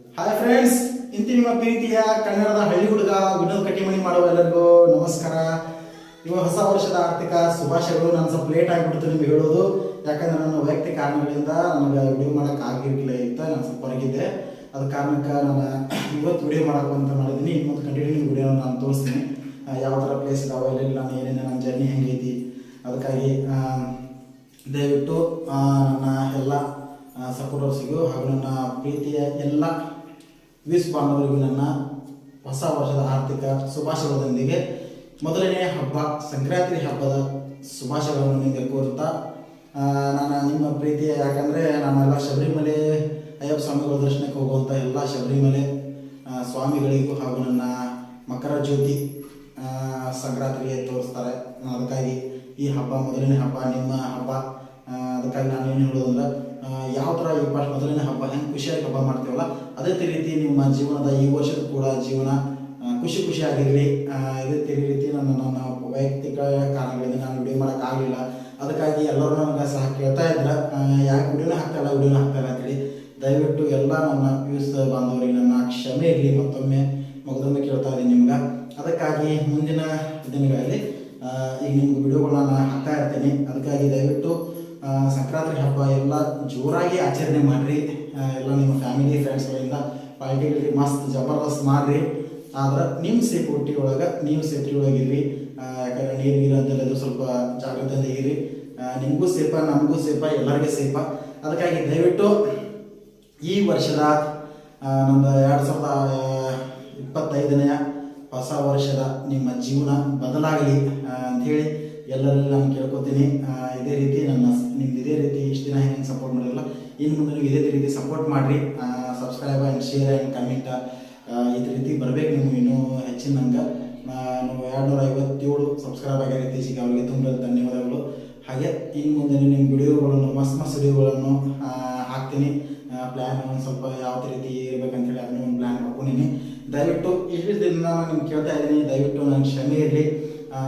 Hi friends ಇಂತಿ ನಿಮ್ಮ ಪ್ರೀತಿಯ ಕನ್ನಡದ ಹಳ್ಳಿ ಹುಡುಗ ವಿನೋದ್ ಕಟ್ಟಿಮಣಿ ಮಾಡುವ ಎಲ್ಲರಿಗೂ ನಮಸ್ಕಾರ. ಇವ ಹೊಸ ವರ್ಷದ ಆರ್ಥಿಕ ಶುಭಾಶಯಗಳು. ನಾನು ಸ್ವಲ್ಪ ಲೇಟ್ ಆಗಿಬಿಡ್ತು ನಿಮ್ಗೆ ಹೇಳೋದು. ಯಾಕಂದ್ರೆ ನನ್ನ ವೈಯಕ್ತಿಕ ಕಾರಣಗಳಿಂದ ನನಗೆ ವಿಡಿಯೋ ಮಾಡೋಕೆ ಆಗಿರಲಿಲ್ಲ ಅಂತ ನಾನು ಸ್ವಲ್ಪ ಹೊರಗಿದ್ದೆ. ಅದ ಕಾರಣಕ್ಕೆ ನಾನು ಇವತ್ತು ವಿಡಿಯೋ ಮಾಡಕ್ಕೆ ಅಂತ ಮಾಡಿದ್ದೀನಿ. ಇನ್ನೊಂದು ಕಂಟಿನ್ಯೂ ವಿಡಿಯೋ ನಾನು ತೋರಿಸ್ತೀನಿ. ಯಾವ ಥರ ಪ್ಲೇಸ್ ಇದಾವೆ, ಎಲ್ಲೆಲ್ಲಿ, ನಾನು ಏನೇನು, ನನ್ನ ಜರ್ನಿ ಹೆಂಗೈತಿ. ಅದಕ್ಕಾಗಿ ದಯವಿಟ್ಟು ನನ್ನ ಎಲ್ಲ ಸಪೋರ್ಟರ್ಸಿಗೂ ಹಾಗೂ ನನ್ನ ಪ್ರೀತಿಯ ಎಲ್ಲ ವಿಸ್ ಬಾಂಧವರಿಗೂ ನನ್ನ ಹೊಸ ವರ್ಷದ ಆರ್ಥಿಕ ಶುಭಾಶಯಗಳೊಂದಿಗೆ ಮೊದಲನೇ ಹಬ್ಬ, ಸಂಕ್ರಾಂತಿ ಹಬ್ಬದ ಶುಭಾಶಯಗಳನ್ನು ನಿಮಗೆ ಕೋರುತ್ತಾ ನಾನು ನಿಮ್ಮ ಪ್ರೀತಿಯ ಯಾಕಂದರೆ ನಾನೆಲ್ಲ ಶಬರಿಮಲೆ ಅಯ್ಯಪ್ಪ ಸ್ವಾಮಿಗಳ ದರ್ಶನಕ್ಕೆ ಹೋಗುವಂಥ ಎಲ್ಲ ಶಬರಿಮಲೆ ಸ್ವಾಮಿಗಳಿಗೂ ಹಾಗೂ ನನ್ನ ಮಕರ ಜ್ಯೋತಿ ಸಂಕ್ರಾಂತಿಗೆ ತೋರಿಸ್ತಾರೆ. ಅದಕ್ಕಾಗಿ ಈ ಹಬ್ಬ ಮೊದಲನೇ ಹಬ್ಬ, ನಿಮ್ಮ ಹಬ್ಬ ಅದಕ್ಕಾಗಿ ನಾನು ಏನು ಹೇಳೋದಂದ್ರೆ ಯಾವ ಥರ ಈ ಪಾಠ ಮೊದಲನೇ ಹಬ್ಬ ಹೆಂಗೆ ಖುಷಿಯಾಗಿ ಹಬ್ಬ ಮಾಡ್ತೀವಲ್ಲ, ಅದೇ ರೀತಿ ನಿಮ್ಮ ಜೀವನದ ಈ ವರ್ಷದ ಕೂಡ ಜೀವನ ಖುಷಿ ಖುಷಿಯಾಗಿರಲಿ. ಅದೇ ರೀತಿ ನನ್ನ ನನ್ನ ವೈಯಕ್ತಿಕ ಕಾರಣಗಳಿಂದ ನಾನು ವಿಡಿಯೋ ಮಾಡೋಕ್ಕಾಗಲಿಲ್ಲ ಅದಕ್ಕಾಗಿ ಎಲ್ಲರೂ ನನಗೆ ಸಹ ಕೇಳ್ತಾ ಇದ್ರೆ. ಯಾಕೆ ವಿಡಿಯೋನ ಹಾಕ್ತಾಯಿಲ್ಲ ವಿಡಿಯೋನ ಹಾಕ್ತಾಯಿಲ್ಲ ಅಂತೇಳಿ ದಯವಿಟ್ಟು ಎಲ್ಲ ನನ್ನ ವ್ಯೂಸ್ ಬಾಂಧವರಿಗೆ ನನ್ನ ಕ್ಷಮೆ ಇರಲಿ. ಮತ್ತೊಮ್ಮೆ ಮಗದೊಮ್ಮೆ ಕೇಳ್ತಾ ಇದ್ದೀನಿ ನಿಮ್ಗೆ. ಅದಕ್ಕಾಗಿ ಮುಂದಿನ ದಿನಗಳಲ್ಲಿ ಈಗ ನಿಮ್ಗೆ ವಿಡಿಯೋಗಳನ್ನ ನಾನು ಹಾಕ್ತಾ ಇರ್ತೀನಿ. ಅದಕ್ಕಾಗಿ ದಯವಿಟ್ಟು ಸಂಕ್ರಾಂತಿ ಹಬ್ಬ ಎಲ್ಲ ಜೋರಾಗಿ ಆಚರಣೆ ಮಾಡಿರಿ. ಎಲ್ಲ ನಿಮ್ಮ ಫ್ಯಾಮಿಲಿ ಫ್ರೆಂಡ್ಸ್ಗಳಿಂದ ಪಾರ್ಟಿಗಳಿಗೆ ಮಸ್ತ್ ಜಬರ್ದಸ್ತ್ ಮಾಡಿರಿ. ಆದ್ರೆ ನಿಮ್ಮ ಸೇಫ್ಟಿ ಒಳಗೆ, ನೀವು ಸೇಫ್ಟಿ ಒಳಗಿರ್ರಿ ಯಾಕಂದ್ರೆ ನೀರು ನೀರು ಅಂತೆಲ್ಲ ಸ್ವಲ್ಪ ಜಾಗ್ರತೆ ಇರಿ ನಿಮಗೂ ಸೇಫ ನಮಗೂ ಸೇಫ ಎಲ್ಲರಿಗೂ ಸೇಫ ಅದಕ್ಕಾಗಿ ದಯವಿಟ್ಟು ಈ ವರ್ಷದ ನಮ್ಮದು ಎರಡು ಸಾವಿರದ ಇಪ್ಪತ್ತೈದನೆಯ ಹೊಸ ವರ್ಷದ ನಿಮ್ಮ ಜೀವನ ಬದಲಾಗಲಿ ಅಂಥೇಳಿ ಎಲ್ಲರಲ್ಲಿ ನಾನು ಕೇಳ್ಕೊತೀನಿ. ಇದೇ ರೀತಿ ನನ್ನ ನಿಮ್ದು ಇದೇ ರೀತಿ ಇಷ್ಟು ದಿನ ಹೆಂಗೆ ಸಪೋರ್ಟ್ ಮಾಡಿರಲ್ಲ ಇನ್ನು ಮುಂದೆ ನೀವು ಇದೇ ರೀತಿ ಸಪೋರ್ಟ್ ಮಾಡಿರಿ. Subscribe and share and comment ಇದೇ ರೀತಿ ಬರಬೇಕು ನೀವು ಇನ್ನೂ ಹೆಚ್ಚಿನ ನಂಗೆ ನಾನು ಎರಡು ನೂರ ಐವತ್ತೇಳು ಸಬ್ಸ್ಕ್ರೈಬ್ ಆಗ್ಯಾರ ಇತ್ತೀಚೆಗೆ ಅವರಿಗೆ ತುಂಬ ಧನ್ಯವಾದಗಳು. ಹಾಗೆ ಇನ್ನು ಮುಂದೆ ನಿಮ್ಮ ವಿಡಿಯೋಗಳನ್ನು, ಮಸ್ತ್ ಮಸ್ತ್ ವಿಡಿಯೋಗಳನ್ನು ಹಾಕ್ತೀನಿ. ಪ್ಲ್ಯಾನ್ ಒಂದು ಸ್ವಲ್ಪ ಯಾವ ರೀತಿ ಇರಬೇಕಂತೇಳಿ ಅದನ್ನು ಒಂದು ಪ್ಲ್ಯಾನ್ ಮಾಡ್ಕೊಂಡಿನಿ. ದಯವಿಟ್ಟು ಇಷ್ಟು ದಿನ ನಾನು ನಿಮ್ಗೆ ಕೇಳ್ತಾ ಇದ್ದೀನಿ. ದಯವಿಟ್ಟು ನನಗೆ ಕ್ಷಮೆ ಇರಲಿ.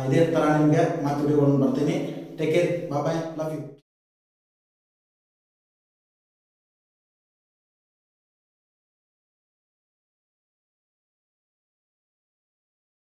ಇದೇ ಥರ ನಿಮಗೆ ವಿಡಿಯೋಗಳನ್ನು ಬರ್ತೀನಿ. Take care bye love you